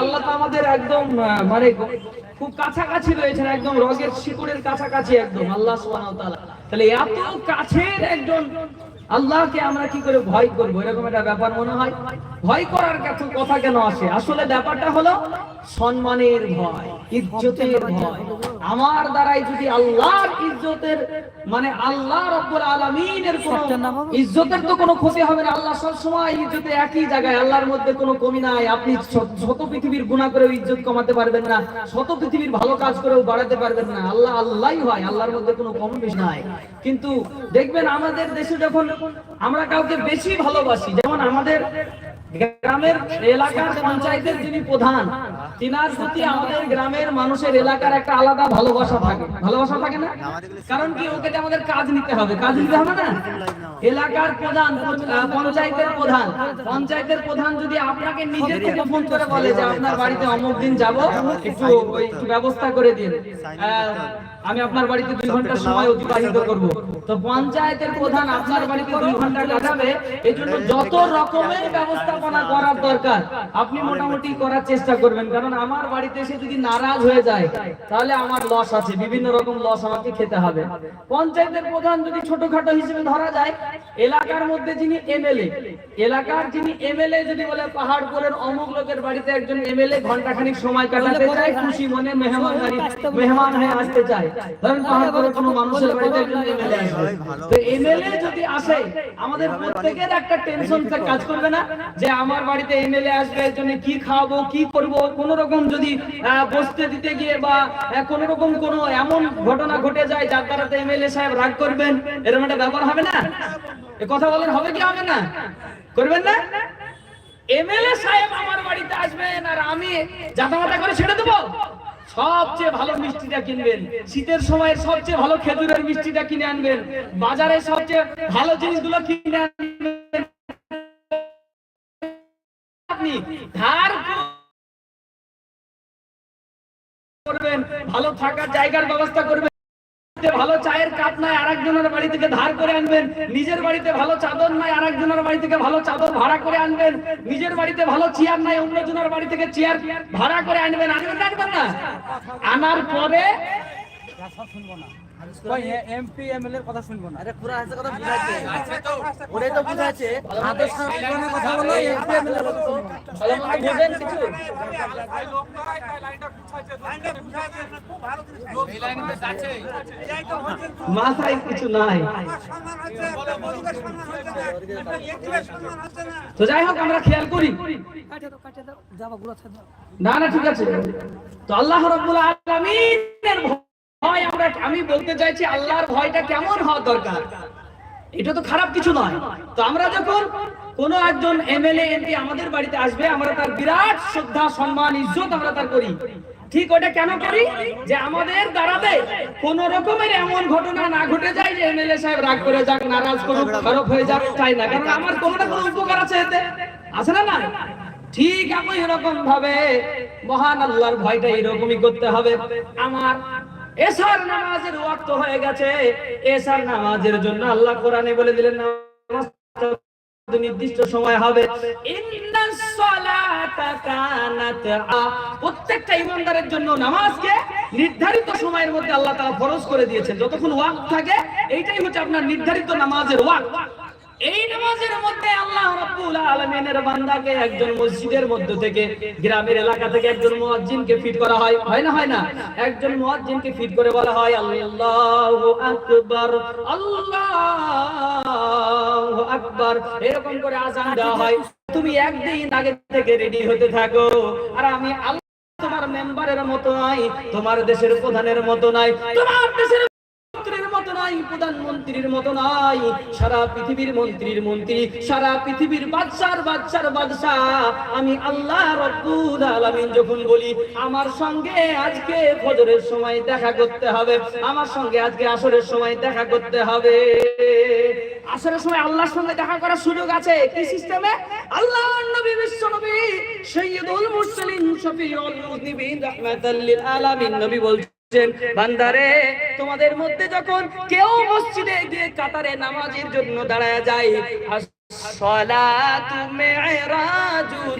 আল্লাহ তো আমাদের একদম মানে খুব কাছাকাছি রয়েছেন, একদম রগের শিকড়ের কাছাকাছি একদম, আল্লাহ তাহলে এত কাছের একজন আল্লাহকে আমরা কি করে ভয় করব? এরকম একটা ব্যাপার মনে হয়। ভয় করার কথা কেন আসে? আসলে ব্যাপারটা হলো সম্মানের ভয়। ইজ্জতের ভয়। আমার দ্বারাই যদি আল্লাহর ইজ্জতের মানে আল্লাহ রব্বুল আলামিনের কোন ইজ্জতের তো কোনো ক্ষতি হবে না। আল্লাহ সব সময় ইজ্জতে একই জায়গায়। আল্লাহর মধ্যে কোনো কমি নাই। আপনি শত পৃথিবীর গুনাহ করেও ইজ্জত কমাতে পারবেন না। শত পৃথিবীর ভালো কাজ করেও বাড়াতে পারবেন না। আল্লাহ আল্লাহই হয়। আল্লাহর মধ্যে কোনো কম বেশি নাই। কিন্তু দেখবেন আমাদের দেশে যখন আমরা কাউকে বেশি ভালোবাসি যেমন আমাদের গ্রামের এলাকার পঞ্চায়েতের যিনি প্রধান তিনার প্রতি আমাদের গ্রামের মানুষের এলাকার একটা আলাদা ভালোবাসা থাকে। ভালোবাসা থাকে না? কারণ কি, ওকে আমাদের কাজ নিতে হবে, কাজ নিতে হবে না? এলাকার প্রধান পঞ্চায়েতের প্রধান। পঞ্চায়েতের প্রধান যদি আপনাকে নিজের থেকে ফোন করে বলে যে আপনার বাড়িতে অমুক দিন যাব, একটু একটু ব্যবস্থা করে দিন। আমি আপনার বাড়িতে দুই ঘণ্টা সময় অতিবাহিত করব। তো পঞ্চায়েতের প্রধান আপনার বাড়িতে দুই ঘণ্টা কাটাবে এই জন্য যত রকমের ব্যবস্থাপনা করার দরকার, আপনি মোটামুটি করার চেষ্টা করবেন। কারণ আমার বাড়িতে এসে যদি নারাজ হয়ে যায়, তাহলে আমার লস আছে, বিভিন্ন রকম লস আমাকে খেতে হবে। পঞ্চায়েতের প্রধান যদি ছোটখাটো হিসেবে ধরা যায় এলাকার মধ্যে যিনি এমএলএ এলাকার যিনি এমএলএ যদি বলে পাহাড়পুরের অমুক লোকের বাড়িতে একজন এমএলএ ঘন্টাখানিক সময় কাটাতে চায় খুশি মনে মেহমানদারি মেহমান হয়ে আসতে চায়। ধরেন পাহাড়পুরের কোনো মানুষের বাড়িতে একজন এমএলএ আসবে। তো এমএলএ যদি আসে আমাদের প্রত্যেকের একটা টেনশন কাজ করবে না যে আমার বাড়িতে এমএলএ আসবে এর জন্য কি খাওয়াবো কি করব কোন রকম যদি বসতে দিতে গিয়ে বা কোন রকম কোন এমন ঘটনা ঘটে যায় যার দ্বারা এমএলএ সাহেব রাগ করবেন এরকম একটা ব্যাপার হবে না? কথা বলেন হবে কি হবে না? করবেন না? এমএলএ সাহেব আমার বাড়িতে আসবেন আর আমি জাতামাতা করে ছেড়ে দেবো। সবচেয়ে ভালো মিষ্টিটা কিনবেন। শীতের সময় সবচেয়ে ভালো খেজুরের মিষ্টিটা কিনে আনবেন। বাজারে সবচেয়ে ভালো জিনিসগুলো কিনে আনবেন। আপনি ধার করবেন, ভালো থাকার জায়গার ব্যবস্থা করবেন। ভালো চায়ের কাপ নাই আরেকজনের বাড়ি থেকে ধার করে আনবেন। নিজের বাড়িতে ভালো চাদর নাই আরেকজনের বাড়ি থেকে ভালো চাদর ভাড়া করে আনবেন। নিজের বাড়িতে ভালো চেয়ার নাই অন্যজনের বাড়ি থেকে চেয়ার ভাড়া করে আনবেন। আনবেন না আনবেন না। আনার পরে এমপি এমএলএর কথা শুনব না। আরে পুরা আছে কথা বুঝাচ্ছে ওরে তো বুঝাচ্ছে হাতের কথা বলো এমপি এমএলএর কথা শুনব বোঝেন কিছু? মাথায় কিছু নাই। তো যাই হোক, আমরা খেয়াল করি। না না, ঠিক আছে। তো আল্লাহ ভয় আমরা আমি বলতে চাইছি, আল্লাহর ভয়টা কেমন হওয়া দরকার? এটা তো খারাপ কিছু নয়। তো আমরা যখন কোন একজন এমএলএ, এমপি আমাদের বাড়িতে আসবে, আমরা তার বিরাট শ্রদ্ধা, সম্মান, ইজ্জত আমরা তার করি। ঠিক ওটা কেন করি? যে আমাদের দ্বারাতে কোন রকমের এমন ঘটনা না ঘটে যায় যে এমএলএ সাহেব রাগ করে যাক, নারাজ করুক, খারাপ হয়ে যাক চাই না? কারণ আমার কোনো না কোনো উপকার আছে এতে। আছে না না ঠিক একই এরকম ভাবে মহান আল্লাহর ভয়টা এরকমই করতে হবে। আমার এসার নামাজের ওয়াক্ত হয়ে গেছে। এসার নামাজের জন্য আল্লাহ কোরআনে বলে দিলেন, নামাজ নির্দিষ্ট সময় হবে। প্রত্যেকটা ইমানদারের জন্য নামাজকে নির্ধারিত সময়ের মধ্যে আল্লাহ তারা ফরজ করে দিয়েছেন। যতক্ষণ ওয়াক্ত থাকে, এইটাই হচ্ছে আপনার নির্ধারিত নামাজের ওয়াক্ত। এই নামাজের মধ্যে আল্লাহ রাব্বুল আলামিনের বান্দাকে একজন মসজিদের মধ্য থেকে গ্রামের এলাকা থেকে একজন মুয়াজ্জিনকে ফিট করা হয় হয় না হয় না? একজন মুয়াজ্জিনকে ফিট করে বলা হয়, আল্লাহু আকবার আল্লাহু আকবার। এরকম করে আজান দেওয়া হয়, তুমি একদিন আগে থেকে রেডি হতে থাকো। আর আমি তোমার মেম্বারের মতো নাই, তোমার দেশের প্রধানের মতো নাই, তোমার দেশের প্রধানমন্ত্রীর মতো নাই। সারা পৃথিবীর মন্ত্রীর মন্ত্রী, সারা পৃথিবীর বাদশার বাদশার বাদশাহ। আমি আল্লাহ রব্বুল আলামিন যখন বলি, আমার সঙ্গে আজকে ফজরের সময় দেখা করতে হবে, আমার সঙ্গে আজকে আসরের সময় দেখা করতে হবে। আসরের সময় আল্লাহর সঙ্গে দেখা করার সুযোগ আছে? কি সিস্টেমে? আল্লাহ নবী, বিশ্ব নবী সৈয়দুল মুরসালিন, শফিউল মুযনিবিন রাহমাতাল লিল আলামিন। নবী বলছেন বান্দারে তোমাদের মধ্যে যখন কেউ মসজিদে গিয়ে কাতারে নামাজের জন্য দাঁড়ায় যায় সলা তুমি